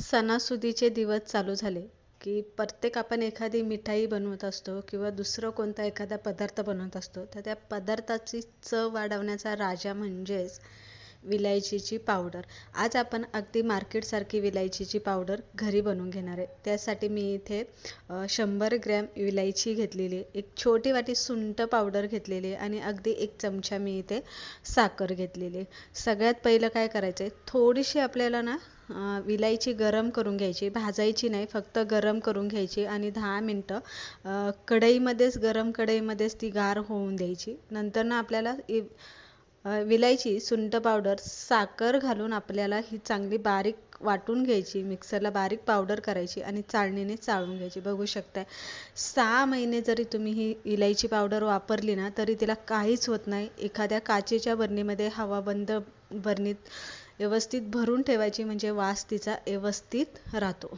सणासुदीचे दिवस चालू झाले की प्रत्येक आपण एखादी मिठाई बनवत असतो किंवा दुसरं कोणता एखादा पदार्थ बनवत असतो तर त्या पदार्थाची चव वाढवण्याचा राजा म्हणजेच विलायचीची पावडर. आज आपण अगदी मार्केटसारखी विलायचीची पावडर घरी बनवून घेणार आहे. त्यासाठी मी इथे शंभर ग्रॅम विलायची घेतलेली एक छोटी वाटी सुंट पावडर घेतलेली आणि अगदी एक चमचा मी इथे साखर घेतलेली सगळ्यात पहिलं काय करायचं आहे थोडीशी आपल्याला ना विलायची गरम करून घ्यायची भाजायची नाही फक्त गरम करून घ्यायची आणि दहा मिनटं कढईमध्येच गरम कढईमध्येच ती गार होऊन द्यायची. नंतर ना आपल्याला विलायची सुंठ पावडर साखर घालून आपल्याला ही चांगली बारीक वाटून घ्यायची मिक्सरला बारीक पावडर करायची आणि चाळणीने चाळून घ्यायची. बघू शकताय. सहा महिने जरी तुम्ही ही इलायची पावडर वापरली ना तरी तिला काहीच होत नाही. एखाद्या काचेच्या बरणीमध्ये हवाबंद बरणीत व्यवस्थित भरून ठेवायची म्हणजे वास तिचा व्यवस्थित राहतो.